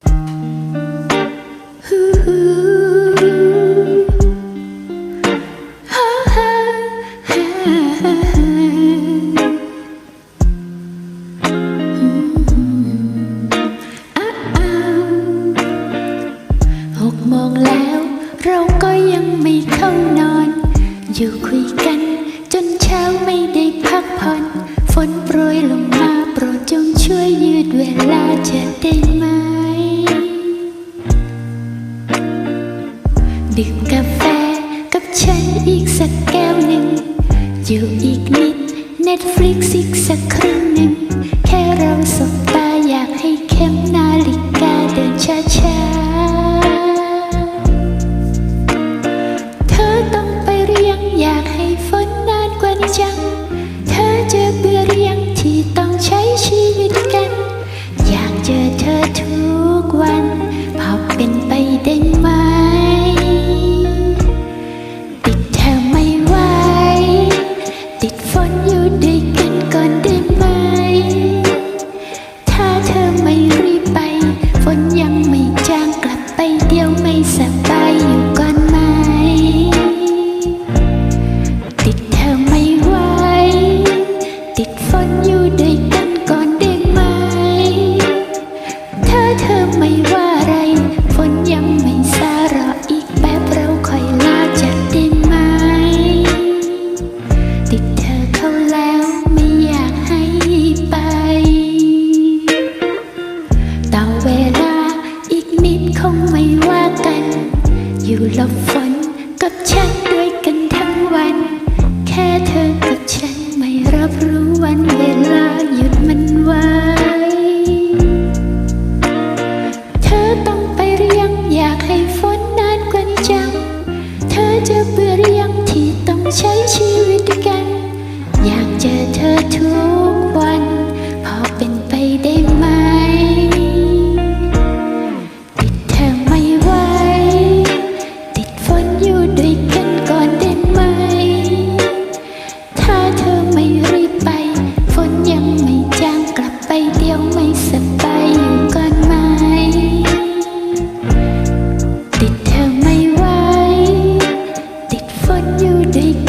หกโมงแล้ว เราก็ยังไม่เข้านอน อยู่คุยกัน จนเช้าไม่ได้พักผ่อน ฝนโปรยลงมาโปรดจงช่วยยืดเวลาจะได้ไหม ดื่มกาแฟกับฉันอีกสักแก้วหนึ่ง อยู่อีกนิด Netflix อีกสักครึ่งหนึ่ง แค่เราสบตาอยากให้เข็มนาฬิกาเดินช้าๆ เธอต้องไปเรียงอยากให้ฝนนานกว่านี้จัง เธอจะเบื่อเรียงที่ต้องใช้ชีวิตกัน อยากเจอเธอทุก เธอไม่ว่าอะไร ฝนยังไม่ซารออีกแป๊บเราค่อยลาจากได้ไหม ติดเธอเข้าแล้วไม่อยากให้ไป ต่อเวลาอีกนิดคงไม่ว่ากัน อยู่หลบฝนกับฉัน ชีวิตกัน อยากเจอเธอทุกวัน พอเป็นไปได้ไหม ติดเธอไม่ไหว ติดฝนอยู่ด้วยกันก่อนได้ไหม ถ้าเธอไม่รีบไป ฝนยังไม่จางกลับไปเดียวไม่สบายอยู่ก่อนไหม ติดเธอไม่ไหว ติดฝนอยู่ด้วยกัน